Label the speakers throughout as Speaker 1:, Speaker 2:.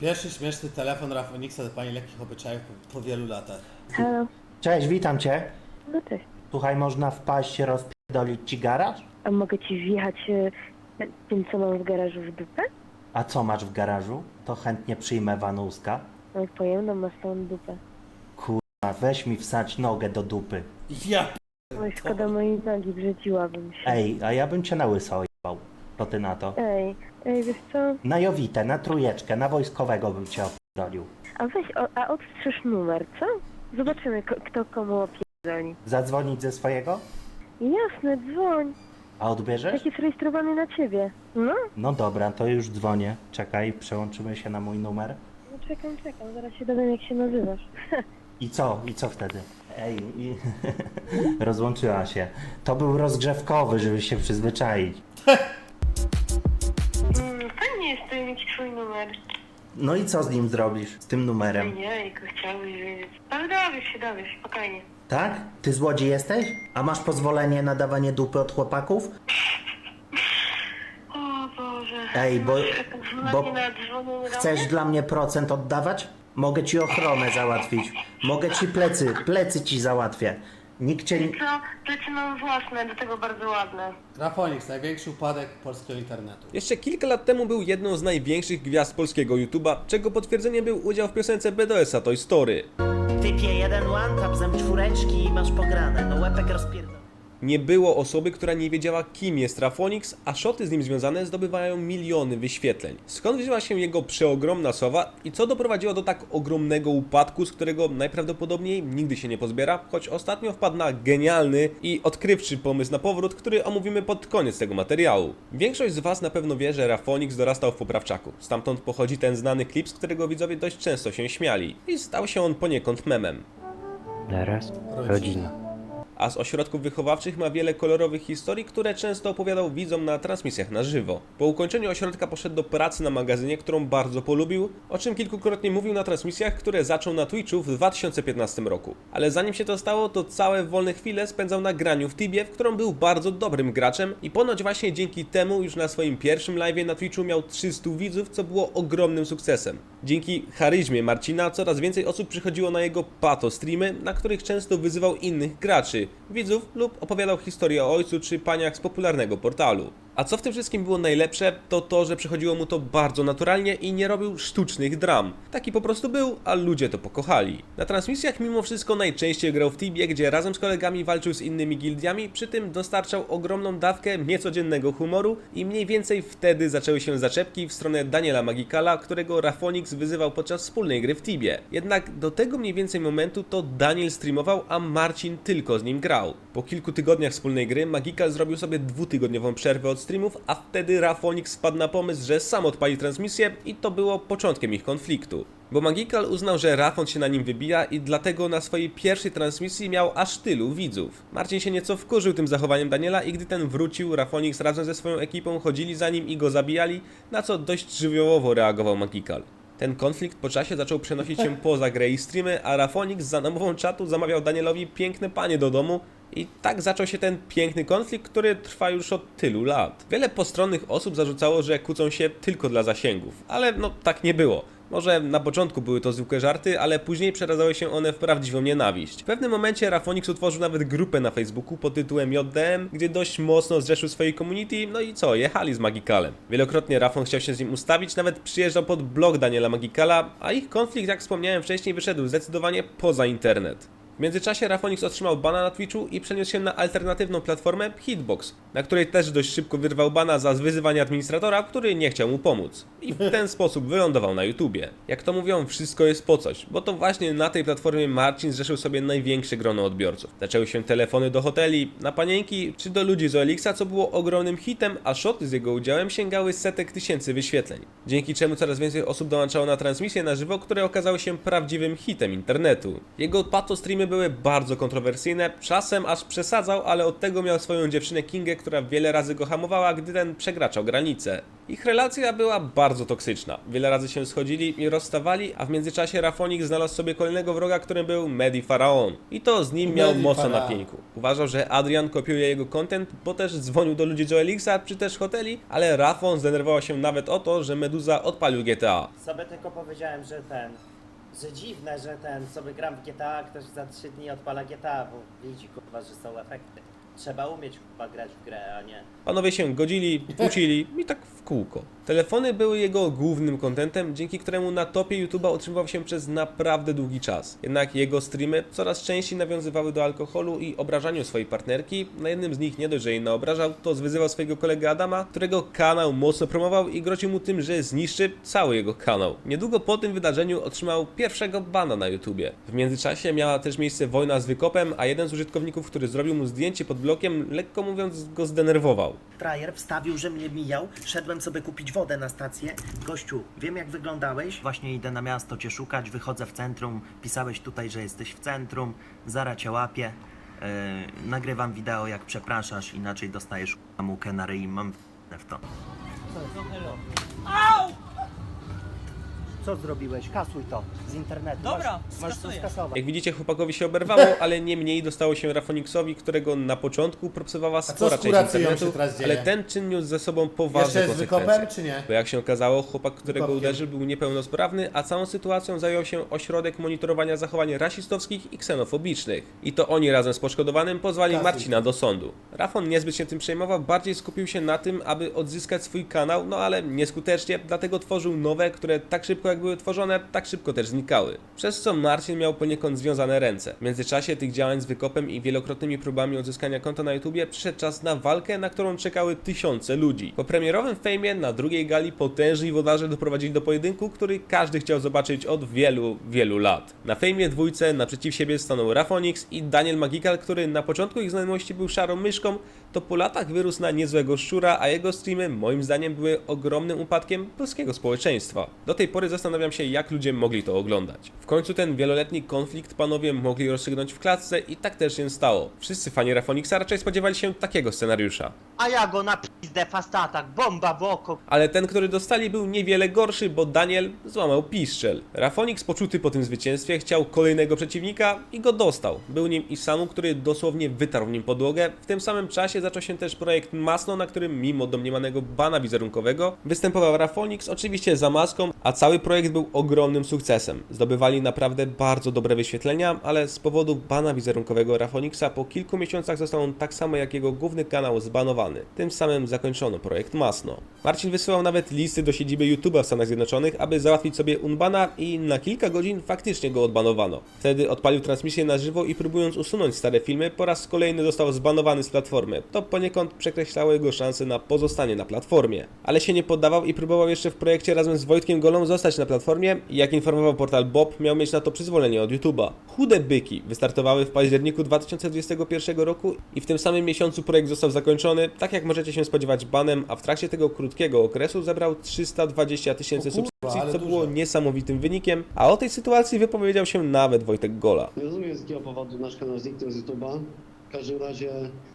Speaker 1: Pierwszy śmieszny telefon Rafoniksa do pani lekkich obyczajów po, po wielu latach.
Speaker 2: Halo,
Speaker 3: Cześć, witam cię.
Speaker 2: no cześć.
Speaker 3: Słuchaj, można wpaść, rozpierdolić ci garaż?
Speaker 2: A mogę ci wjechać e, tym, co mam w garażu w dupę?
Speaker 3: A co masz w garażu? To chętnie przyjmę wanuska.
Speaker 2: Mam pojemną masną dupę.
Speaker 3: Kurwa, weź mi wsać nogę do dupy.
Speaker 1: Ja
Speaker 2: Oj, szkoda mojej nogi, brzydziłabym się.
Speaker 3: Ej, a ja bym cię na łyso. To ty na to.
Speaker 2: Ej, ej, wiesz co?
Speaker 3: Na Jowitę, na trójeczkę, na wojskowego bym cię opierdolił.
Speaker 2: A weź, o, a odstrzyż numer, co? Zobaczymy, ko- kto komu opierdoli.
Speaker 3: Zadzwonić ze swojego?
Speaker 2: Jasne, dzwoń.
Speaker 3: A odbierzesz?
Speaker 2: Jak jest rejestrowany na ciebie. No?
Speaker 3: No dobra, to już dzwonię. Czekaj, przełączymy się na mój numer.
Speaker 2: No czekam, czekam, zaraz się dowiem, jak się nazywasz.
Speaker 3: I co? I co wtedy? Ej, i... rozłączyła się. To był rozgrzewkowy, żeby się przyzwyczaić.
Speaker 2: numer.
Speaker 3: No i co z nim zrobisz? Z tym numerem?
Speaker 2: Jejku, chciałbyś wiedzieć. Ale dowiesz się, dowiesz, spokojnie.
Speaker 3: Tak? Ty złodzi jesteś? A masz pozwolenie na dawanie dupy od chłopaków?
Speaker 2: O Boże.
Speaker 3: Ej, bo, bo chcesz dla mnie procent oddawać? Mogę ci ochronę załatwić. Mogę ci plecy, plecy ci załatwię. Nikt cię... nie-
Speaker 2: Co? Plecy mam własne, do tego bardzo ładne.
Speaker 1: Rafoniks, największy upadek polskiego internetu.
Speaker 4: Jeszcze kilka lat temu był jedną z największych gwiazd polskiego YouTube'a, czego potwierdzeniem był udział w piosence BDS-a Toy Story.
Speaker 5: Typie jeden one tap zem czwóreczki i masz pograne. No łepek rozpierdol.
Speaker 4: Nie było osoby, która nie wiedziała kim jest Rafonix, a szoty z nim związane zdobywają miliony wyświetleń. Skąd wzięła się jego przeogromna sowa i co doprowadziło do tak ogromnego upadku, z którego najprawdopodobniej nigdy się nie pozbiera, choć ostatnio wpadł na genialny i odkrywczy pomysł na powrót, który omówimy pod koniec tego materiału. Większość z Was na pewno wie, że Rafonix dorastał w poprawczaku. Stamtąd pochodzi ten znany klip, z którego widzowie dość często się śmiali. I stał się on poniekąd memem.
Speaker 6: Naraz rodzina.
Speaker 4: A z ośrodków wychowawczych ma wiele kolorowych historii, które często opowiadał widzom na transmisjach na żywo. Po ukończeniu ośrodka poszedł do pracy na magazynie, którą bardzo polubił, o czym kilkukrotnie mówił na transmisjach, które zaczął na Twitchu w 2015 roku. Ale zanim się to stało, to całe wolne chwile spędzał na graniu w Tibie, w którą był bardzo dobrym graczem i ponoć właśnie dzięki temu już na swoim pierwszym live'ie na Twitchu miał 300 widzów, co było ogromnym sukcesem. Dzięki charyzmie Marcina coraz więcej osób przychodziło na jego pato streamy, na których często wyzywał innych graczy, widzów lub opowiadał historię o ojcu czy paniach z popularnego portalu. A co w tym wszystkim było najlepsze, to to, że przychodziło mu to bardzo naturalnie i nie robił sztucznych dram. Taki po prostu był, a ludzie to pokochali. Na transmisjach mimo wszystko najczęściej grał w Tibie, gdzie razem z kolegami walczył z innymi gildiami, przy tym dostarczał ogromną dawkę niecodziennego humoru i mniej więcej wtedy zaczęły się zaczepki w stronę Daniela Magikala, którego Rafonix wyzywał podczas wspólnej gry w Tibie. Jednak do tego mniej więcej momentu to Daniel streamował, a Marcin tylko z nim grał. Po kilku tygodniach wspólnej gry Magikal zrobił sobie dwutygodniową przerwę od streamów, a wtedy Rafonix wpadł na pomysł, że sam odpali transmisję i to było początkiem ich konfliktu. Bo Magikal uznał, że Rafon się na nim wybija i dlatego na swojej pierwszej transmisji miał aż tylu widzów. Marcin się nieco wkurzył tym zachowaniem Daniela i gdy ten wrócił, Rafonix razem ze swoją ekipą chodzili za nim i go zabijali, na co dość żywiołowo reagował Magikal. Ten konflikt po czasie zaczął przenosić się poza grę i streamy, a Rafonix za namową czatu zamawiał Danielowi piękne panie do domu i tak zaczął się ten piękny konflikt, który trwa już od tylu lat. Wiele postronnych osób zarzucało, że kłócą się tylko dla zasięgów, ale no tak nie było. Może na początku były to zwykłe żarty, ale później przeradzały się one w prawdziwą nienawiść. W pewnym momencie Rafonix utworzył nawet grupę na Facebooku pod tytułem JDM, gdzie dość mocno zrzeszył swojej community, no i co, jechali z Magikalem. Wielokrotnie Rafon chciał się z nim ustawić, nawet przyjeżdżał pod blog Daniela Magikala, a ich konflikt, jak wspomniałem wcześniej, wyszedł zdecydowanie poza internet. W międzyczasie Rafonix otrzymał bana na Twitchu i przeniósł się na alternatywną platformę Hitbox, na której też dość szybko wyrwał bana za wyzywanie administratora, który nie chciał mu pomóc. I w ten sposób wylądował na YouTubie. Jak to mówią, wszystko jest po coś, bo to właśnie na tej platformie Marcin zrzeszył sobie największe grono odbiorców. Zaczęły się telefony do hoteli, na panienki czy do ludzi z Olixa, co było ogromnym hitem, a shoty z jego udziałem sięgały setek tysięcy wyświetleń. Dzięki czemu coraz więcej osób dołączało na transmisje na żywo, które okazały się prawdziwym hitem internetu. Jego pato streamy były bardzo kontrowersyjne, czasem aż przesadzał, ale od tego miał swoją dziewczynę Kingę, która wiele razy go hamowała, gdy ten przekraczał granice. Ich relacja była bardzo toksyczna. Wiele razy się schodzili i rozstawali, a w międzyczasie Rafonik znalazł sobie kolejnego wroga, którym był Medi Faraon. I to z nim miał
Speaker 1: Medi
Speaker 4: mocno na pieńku. Uważał, że Adrian kopiuje jego content, bo też dzwonił do ludzi Joe Elixa czy też hoteli, ale Rafon zdenerwował się nawet o to, że Meduza odpalił GTA.
Speaker 5: Sobie tylko powiedziałem, że ten... Że dziwne, że ten sobie gram w GTA, ktoś za 3 dni odpala GTA, bo widzi kurwa, że są efekty. Trzeba umieć kurwa grać w grę, a nie...
Speaker 4: Panowie się godzili, kłócili i tak w kółko. Telefony były jego głównym kontentem, dzięki któremu na topie YouTube'a utrzymywał się przez naprawdę długi czas. Jednak jego streamy coraz częściej nawiązywały do alkoholu i obrażaniu swojej partnerki. Na jednym z nich nie dość, że jej naobrażał, to zwyzywał swojego kolegę Adama, którego kanał mocno promował i groził mu tym, że zniszczy cały jego kanał. Niedługo po tym wydarzeniu otrzymał pierwszego bana na YouTubie. W międzyczasie miała też miejsce wojna z wykopem, a jeden z użytkowników, który zrobił mu zdjęcie pod blokiem, lekko mówiąc go zdenerwował.
Speaker 5: Frajer wstawił, że mnie mijał, szedłem sobie kupić wodę na stację. Gościu, wiem jak wyglądałeś. Właśnie idę na miasto cię szukać, wychodzę w centrum, pisałeś tutaj, że jesteś w centrum, zara cię łapię. Yy, nagrywam wideo jak przepraszasz, inaczej dostajesz mukę na ryj i mam w to. Co zrobiłeś? Kasuj to z internetu.
Speaker 7: Dobra,
Speaker 5: masz, masz to
Speaker 7: skasuję.
Speaker 5: skasować.
Speaker 4: Jak widzicie, chłopakowi się oberwało, ale nie mniej dostało się Rafoniksowi, którego na początku propsowała
Speaker 1: co
Speaker 4: spora
Speaker 1: z
Speaker 4: część
Speaker 1: kuracją
Speaker 4: internetu,
Speaker 1: się teraz dzieje?
Speaker 4: ale ten czyn niósł ze sobą poważne
Speaker 1: Jeszcze z
Speaker 4: konsekwencje.
Speaker 1: wykopem, czy nie?
Speaker 4: Bo jak się okazało, chłopak, którego
Speaker 1: Wykopkiem.
Speaker 4: uderzył, był niepełnosprawny, a całą sytuacją zajął się ośrodek monitorowania zachowań rasistowskich i ksenofobicznych. I to oni razem z poszkodowanym pozwali
Speaker 1: Kasuj.
Speaker 4: Marcina do sądu. Rafon niezbyt się tym przejmował, bardziej skupił się na tym, aby odzyskać swój kanał, no ale nieskutecznie, dlatego tworzył nowe, które tak szybko jak były tworzone, tak szybko też znikały. Przez co Marcin miał poniekąd związane ręce. W międzyczasie tych działań z wykopem i wielokrotnymi próbami odzyskania konta na YouTubie przyszedł czas na walkę, na którą czekały tysiące ludzi. Po premierowym fejmie na drugiej gali potężni wodarze doprowadzili do pojedynku, który każdy chciał zobaczyć od wielu, wielu lat. Na fejmie dwójce naprzeciw siebie stanął Rafonix i Daniel Magikal, który na początku ich znajomości był szarą myszką, to po latach wyrósł na niezłego szczura, a jego streamy moim zdaniem były ogromnym upadkiem polskiego społeczeństwa. Do tej pory zastanawiam się, jak ludzie mogli to oglądać. W końcu ten wieloletni konflikt panowie mogli rozstrzygnąć w klatce i tak też się stało. Wszyscy fani Rafonixa raczej spodziewali się takiego scenariusza.
Speaker 5: A ja go na pizdę fast attack, bomba w oko.
Speaker 4: Ale ten, który dostali był niewiele gorszy, bo Daniel złamał piszczel. Rafonix poczuty po tym zwycięstwie chciał kolejnego przeciwnika i go dostał. Był nim Isamu, który dosłownie wytarł nim podłogę. W tym samym czasie zaczął się też projekt Masno, na którym mimo domniemanego bana wizerunkowego występował Rafonix, oczywiście za maską, a cały projekt był ogromnym sukcesem. Zdobywali naprawdę bardzo dobre wyświetlenia, ale z powodu bana wizerunkowego Rafonixa po kilku miesiącach został on tak samo jak jego główny kanał zbanowany. Tym samym zakończono projekt Masno. Marcin wysyłał nawet listy do siedziby YouTube'a w Stanach Zjednoczonych, aby załatwić sobie unbana i na kilka godzin faktycznie go odbanowano. Wtedy odpalił transmisję na żywo i próbując usunąć stare filmy, po raz kolejny został zbanowany z platformy. To poniekąd przekreślało jego szanse na pozostanie na platformie. Ale się nie poddawał i próbował jeszcze w projekcie razem z Wojtkiem Golą zostać na platformie i jak informował portal Bob, miał mieć na to przyzwolenie od YouTube'a. Chude byki wystartowały w październiku 2021 roku i w tym samym miesiącu projekt został zakończony, tak jak możecie się spodziewać banem, a w trakcie tego krótkiego okresu zebrał 320 tysięcy subskrypcji, co było niesamowitym wynikiem, a o tej sytuacji wypowiedział się nawet Wojtek Gola.
Speaker 8: Nie rozumiem z jakiego powodu nasz kanał zniknął z YouTube'a. W każdym razie,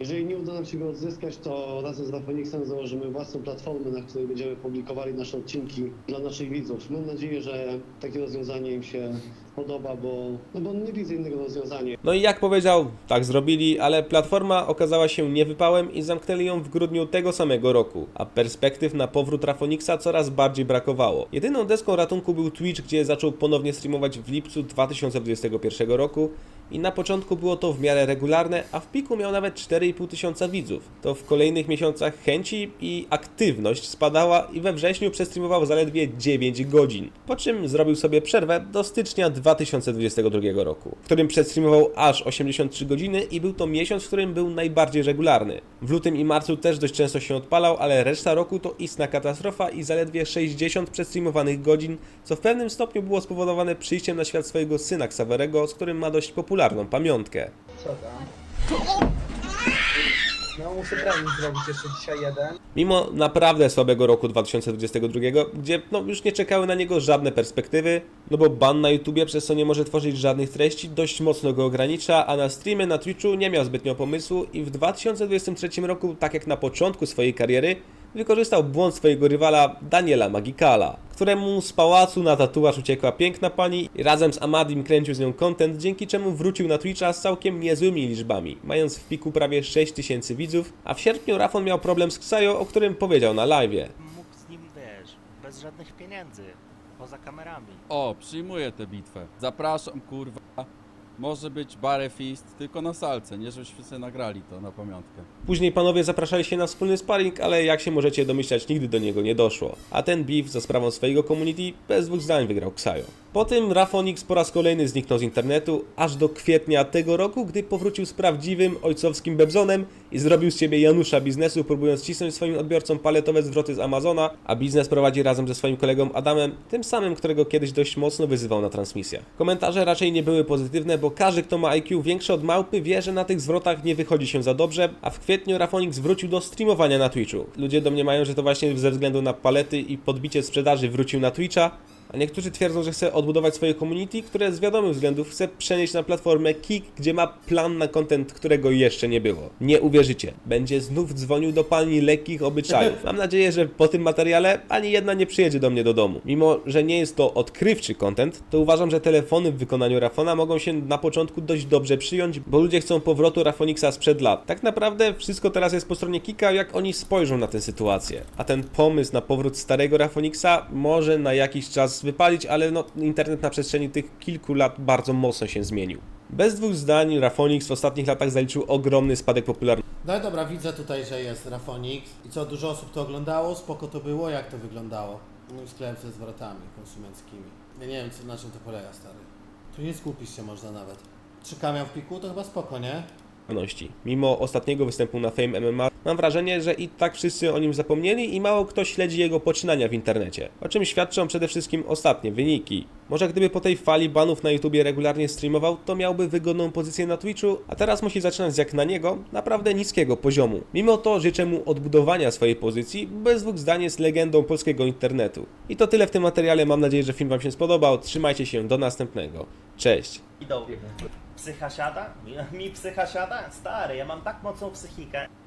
Speaker 8: jeżeli nie uda nam się go odzyskać, to razem z Rafonixem założymy własną platformę, na której będziemy publikowali nasze odcinki dla naszych widzów. Mam nadzieję, że takie rozwiązanie im się podoba, bo, no bo nie widzę innego rozwiązania.
Speaker 4: No i jak powiedział, tak zrobili, ale platforma okazała się niewypałem i zamknęli ją w grudniu tego samego roku, a perspektyw na powrót Rafonixa coraz bardziej brakowało. Jedyną deską ratunku był Twitch, gdzie zaczął ponownie streamować w lipcu 2021 roku i na początku było to w miarę regularne, a w piku miał nawet 4,5 tysiąca widzów. To w kolejnych miesiącach chęci i aktywność spadała i we wrześniu przestreamował zaledwie 9 godzin. Po czym zrobił sobie przerwę do stycznia 2022 roku, w którym przestreamował aż 83 godziny i był to miesiąc, w którym był najbardziej regularny. W lutym i marcu też dość często się odpalał, ale reszta roku to istna katastrofa i zaledwie 60 przestreamowanych godzin, co w pewnym stopniu było spowodowane przyjściem na świat swojego syna Xaverego, z którym ma dość popularną pamiątkę.
Speaker 7: No, muszę trening zrobić jeszcze dzisiaj jeden.
Speaker 4: Mimo naprawdę słabego roku 2022, gdzie no, już nie czekały na niego żadne perspektywy, no bo ban na YouTubie przez co nie może tworzyć żadnych treści, dość mocno go ogranicza, a na streamy na Twitchu nie miał zbytnio pomysłu i w 2023 roku, tak jak na początku swojej kariery, wykorzystał błąd swojego rywala Daniela Magikala, któremu z pałacu na tatuaż uciekła piękna pani i razem z Amadim kręcił z nią content, dzięki czemu wrócił na Twitcha z całkiem niezłymi liczbami, mając w piku prawie 6000 widzów, a w sierpniu Rafon miał problem z Ksajo, o którym powiedział na live'ie.
Speaker 5: Mógł z nim, wiesz, bez żadnych pieniędzy, poza kamerami.
Speaker 9: O, przyjmuję tę bitwę. Zapraszam, kurwa. Może być barefist, tylko na salce, nie żebyśmy sobie nagrali to na pamiątkę.
Speaker 4: Później panowie zapraszali się na wspólny sparring, ale jak się możecie domyślać, nigdy do niego nie doszło. A ten beef za sprawą swojego community bez dwóch zdań wygrał Ksajo. Po tym Rafonix po raz kolejny zniknął z internetu, aż do kwietnia tego roku, gdy powrócił z prawdziwym ojcowskim bebzonem i zrobił z siebie Janusza biznesu, próbując cisnąć swoim odbiorcom paletowe zwroty z Amazona, a biznes prowadzi razem ze swoim kolegą Adamem, tym samym, którego kiedyś dość mocno wyzywał na transmisjach. Komentarze raczej nie były pozytywne, bo każdy, kto ma IQ większe od małpy, wie, że na tych zwrotach nie wychodzi się za dobrze, a w kwietniu Rafonix wrócił do streamowania na Twitchu. Ludzie domniemają, że to właśnie ze względu na palety i podbicie sprzedaży wrócił na Twitcha, niektórzy twierdzą, że chce odbudować swoje community, które z wiadomych względów chce przenieść na platformę Kik, gdzie ma plan na content, którego jeszcze nie było. Nie uwierzycie, będzie znów dzwonił do pani lekkich obyczajów. Mam nadzieję, że po tym materiale ani jedna nie przyjedzie do mnie do domu. Mimo, że nie jest to odkrywczy content, to uważam, że telefony w wykonaniu Rafona mogą się na początku dość dobrze przyjąć, bo ludzie chcą powrotu Rafonixa sprzed lat. Tak naprawdę wszystko teraz jest po stronie Kika, jak oni spojrzą na tę sytuację. A ten pomysł na powrót starego Rafonixa może na jakiś czas wypalić, ale no, internet na przestrzeni tych kilku lat bardzo mocno się zmienił. Bez dwóch zdań, Rafonix w ostatnich latach zaliczył ogromny spadek popularności.
Speaker 1: No i dobra, widzę tutaj, że jest Rafonix. I co, dużo osób to oglądało? Spoko to było? Jak to wyglądało? No sklep ze zwrotami konsumenckimi. Ja nie wiem, co, na czym to polega, stary. Tu nie skupisz się można nawet. Trzy miał w piku, to chyba spoko, nie?
Speaker 4: Mimo ostatniego występu na Fame MMA, mam wrażenie, że i tak wszyscy o nim zapomnieli i mało kto śledzi jego poczynania w internecie. O czym świadczą przede wszystkim ostatnie wyniki. Może gdyby po tej fali banów na YouTubie regularnie streamował, to miałby wygodną pozycję na Twitchu, a teraz musi zaczynać jak na niego naprawdę niskiego poziomu. Mimo to życzę mu odbudowania swojej pozycji, bez dwóch zdań jest legendą polskiego internetu. I to tyle w tym materiale, mam nadzieję, że film Wam się spodobał. Trzymajcie się, do następnego. Cześć!
Speaker 5: Idą. Psycha siada? Mi, mi psycha siada? Stary, ja mam tak mocną psychikę.